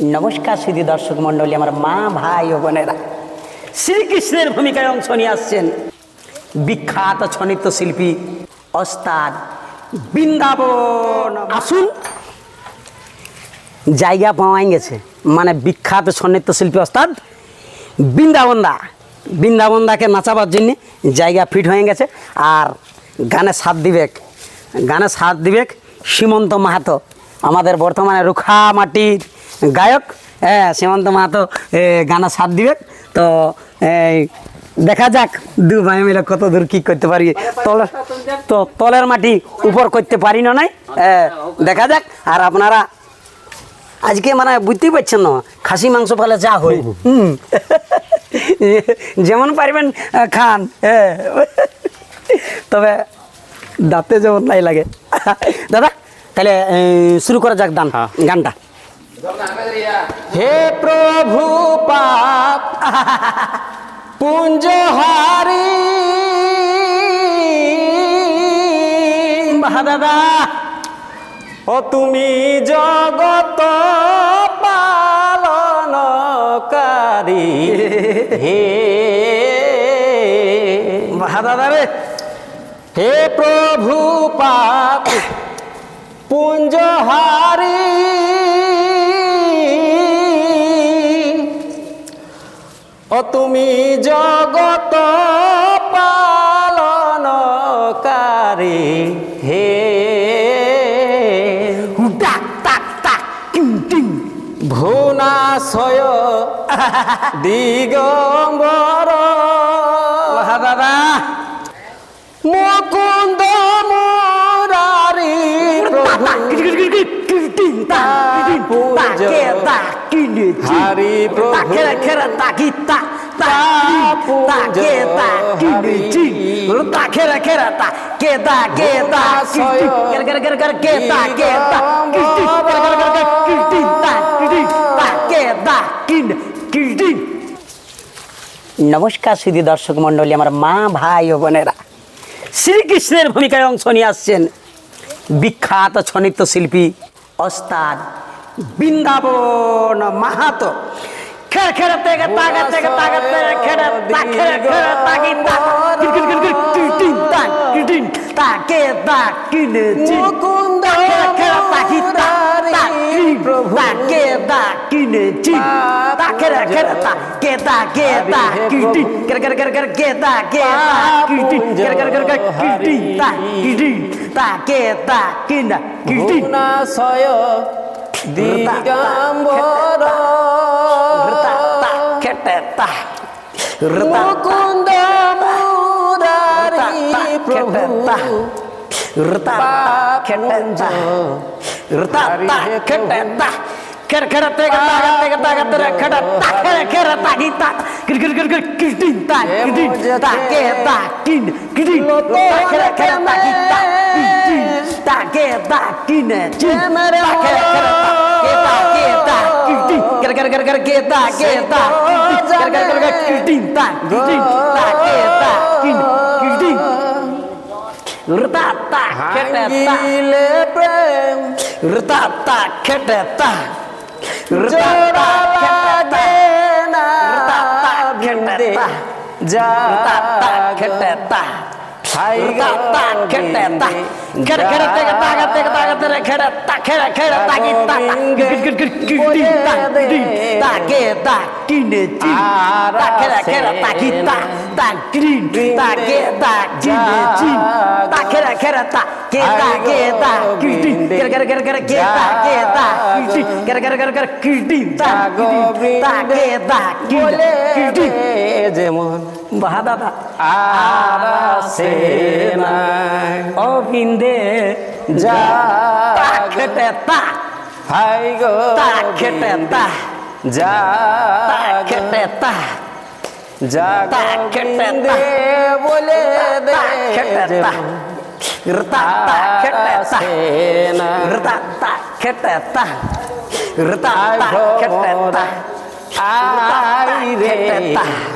নমস্কার সুধী দর্শক মণ্ডলী, আমার মা, ভাই ও বোনেরা। শ্রীকৃষ্ণের ভূমিকায় অংশ নিয়ে আসছেন বিখ্যাত ছনিত্য শিল্পী অস্তাদ বৃন্দাবন। আসুন, জায়গা পাওয়া গেছে। মানে বিখ্যাত ছনিত্য শিল্পী ওস্তাদ বৃন্দাবনদা বৃন্দাবনদাকে নাচাবার জন্য জায়গা ফিট হয়ে গেছে। আর গানে সাথ দিবেক গানে সাথ দিবেক সীমন্ত মাহাতো। আমাদের বর্তমানে রুখা মাটির গায়ক হ্যাঁ সীমন্ত মাহাতো এ, গানে সাথ দিবেক। তো এই দেখা যাক দু ভাই মিলে কত দূর কি করতে পারি। তলের তো তলের মাটি উপর করতে পারি না নাই হ্যাঁ, দেখা যাক। আর আপনারা আজকে মানে বুঝতেই পারছেন না খাসি মাংস পেলে যা হয় হুম। যেমন পারবেন খান হ্যাঁ তবে দাঁতে যেমন নাই লাগে। দাদা তাহলে শুরু করা যাক দান গানটা। হে প্রভু পাপ, পুঞ্জহারি। দাদা ও তুমি জগত পালন পালনকারী। হে দাদা রে, হে প্রভু পাপ, পুঞ্জহারি। ও তুমি জগত পালনকারী হে। টাক টাক টাক টিং টিং। ভুনাশয় দিগম্বর। দাদা মুকুন্দ মুরারি প্রভু। হারি প্রভু নমস্কার সুধী দর্শক মণ্ডলী আমার মা ভাই ও বোনেরা। শ্রীকৃষ্ণের ভূমিকায় অংশ নিয়ে আসছেন বিখ্যাত ছনিত্য শিল্পী ওস্তাদ বৃন্দাবন মাহাতো খেড় খেড়ে খেড়ে তা খেড়ে খেড়ে কিনে চিন মুকুন্দ খেড়ে খেড়ে তাগি তা তা কিন তা কে তা কিনে খেড়ে খেড়ে তা কে তা কে তা কির টিন কের কের কের কের কে তা কে তা কির টিন কের কের কের কের তা কির টিন তা কে তা কিন কির টিন ভুনাশয় দিগম্বর রতা তা মুকুন্দ মুরারি প্রভু খেড় তা খের খের তা গি তা কির কির কির কির কির টিন তা কির টিন তা কে তা কিন কির টিন তা খের খের তা গি তা কির টিন তা কে তা কিন চিন তা। খের খের তা কে তা কে তা। কির টিন কের কের কের কের কে তা কে তা কের কের কের কের কির টিন তা। কির টিন তা কে তা কিন কির টিন রতা তা খেটে তা হাঙ্গিলে প্রেম রতা তা খেটে তা রতা জোড়া তা খেটে তা লাগে না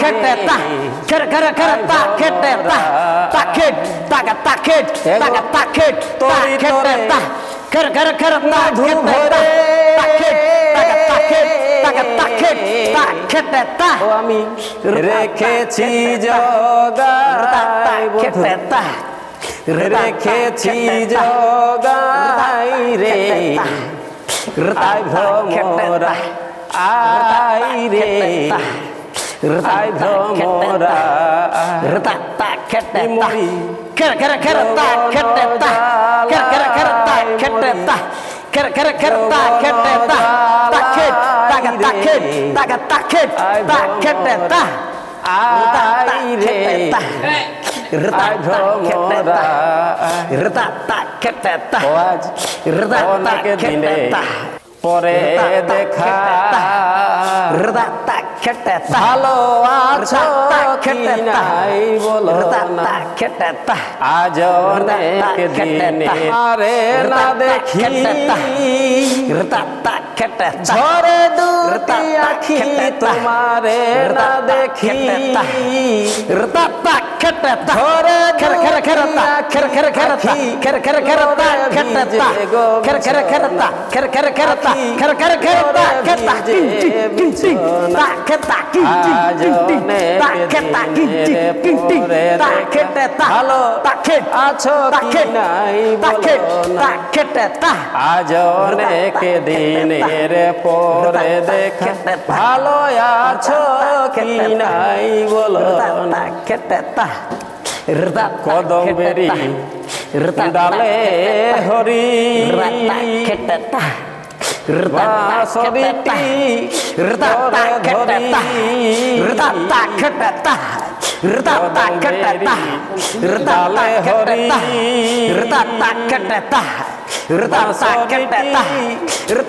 খেটে তা খেড় খেড় তে তা গা তে তা গা তে খেড়ে তা খেড়ে খেড়ে তা গি তা গির গির গির গির টিন তা টিন তা কে তা কিনে চিন তা। খেড়ে খেড়ে তা গি তা তা গ্রিন তা কে তা কিনে চিন তা খেড়ে খেড়ে তা কে তা কে তা। কিটিন কের কের কের কে তা তা কের কের কের কের কিটিন তা কিটিন তা নাই অবিন্দে যা তা খেটে তা গো তা খেটে তা খেটে তা তা খেটে তা বলে তা খেটে তা রতা তা খেটে তা রতা খেটে তা রতা খেটে আই তা রতা তা খেটে তা রতা তা খেটে তা। রতা তা খেটে তা। রতা তা খেটে রতা তা খেটে তা। রতা তা খেটে তা। রতা তা খেটে তা। রতা তা খেটে তা রতা তা খেটে তা রতা তা খেটে তা এগো তরি তোরে তা রতা মধু ভরে রতা তা খেটে তা রেখেছি জগাই বন্ধু হে রেখেছি জগাই রে। ও আমি রেখেছি জগাই বন্ধু রেখেছি জগাই রে আই ভ্রমরা আই রে আই ভ্রমরা মরি আই রে আই ভ্রমরা ও আজ অনেক দিনে পরে দেখা ভালো আছো কি নাই বলো না আজ অনেক দিনে আরে না দেখি ঝরে দুটি আখি তোমারে না দেখি ঝরে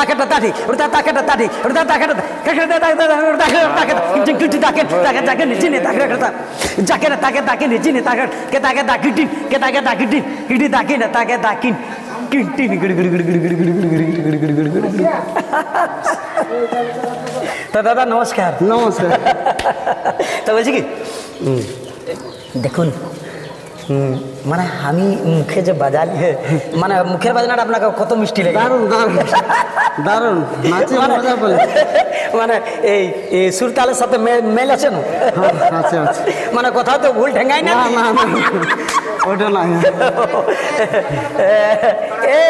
ভালো আছো কি নাই বলো না আজ অনেক দিনের পরে দেখা ভালো আছো কি নাই বলো না কদম বেরি ডালে হরি বাঁশরিটি ধরে ধরি ডালে হরি তো দাদা নমস্কার নমস্কার তো বলছি কি হুম, দেখুন হুম, মানে আমি মুখে যে বাজালি মানে মুখের বাজনাটা আপনাকে কত মিষ্টি লাগে দারুণ দারুণ। দারুণ। নাচে মানে- মজা বলে মানে এই এই সুরতালের সাথে মেল আছে না? হ্যাঁ, মানে কোথাও তো ভুল ঠেঙ্গাই না। ওটা না এ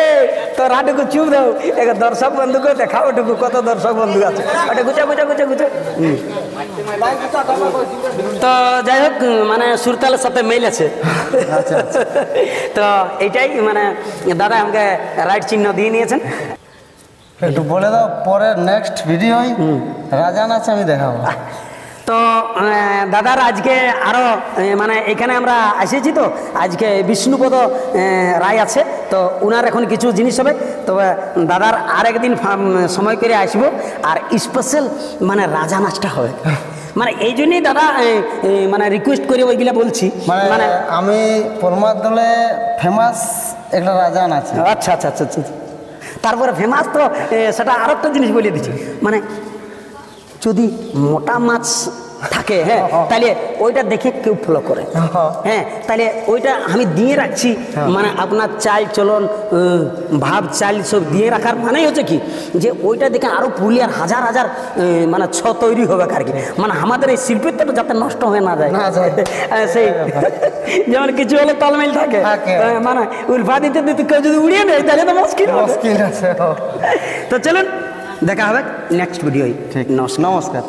তো রাটুকু চুপ দাও। এক দর্শক বন্ধুকে দেখাও ওটুকু কত দর্শক বন্ধু আছে। ওটা গুছা গুছা গুছা গুছা। তো যাই হোক মানে সুরতালের সাথে মেল আছে। আচ্ছা, তো এইটাই মানে দাদা আমাকে রাইট চিহ্ন দিয়ে নিয়েছেন। একটু বলে দাও পরে নেক্সট ভিডিও রাজা নাচ আমি দেখাবো। তো দাদার আজকে আরও মানে এখানে আমরা এসেছি তো আজকে বিষ্ণুপদ রায় আছে তো উনার এখন কিছু জিনিস হবে তবে দাদার আর একদিন সময় করে আসব আর স্পেশাল মানে রাজা নাচটা হবে। মানে এই জন্যই দাদা মানে রিকোয়েস্ট করে ওইগুলা বলছি। মানে মানে আমি পরমার দলে ফেমাস একটা রাজা নাচ। আচ্ছা আচ্ছা আচ্ছা আচ্ছা তারপরে ফেমাস তো সেটা আর একটা জিনিস বলে দিচ্ছি। মানে যদি মোটা মাছ থাকে হ্যাঁ তাহলে ওইটা দেখে কেউ ফলো করে। হ্যাঁ। হ্যাঁ। তাহলে ওইটা আমি দিয়ে রাখছি মানে আপনার চাল চলন ভাব চাল সব দিয়ে রাখার মানেই হচ্ছে কি? যে ওইটা দেখে আরও পুরুলিয়ার হাজার হাজার মানে ছ তৈরি হবে আর কি। মানে আমাদের এই শিল্পীত্বটা যাতে নষ্ট হয়ে না যায়। হ্যাঁ, সেই। যেমন কিছু হলে তালমেল থাকে। হ্যাঁ, মানে উল্ফা দিতে দিতে কেউ যদি উড়িয়ে নেয় তাহলে তো মুশকিল মুশকিল আছে তো চলুন দেখা হবে নেক্সট ভিডিও ঠিক। নমস্কার। নমস্কার।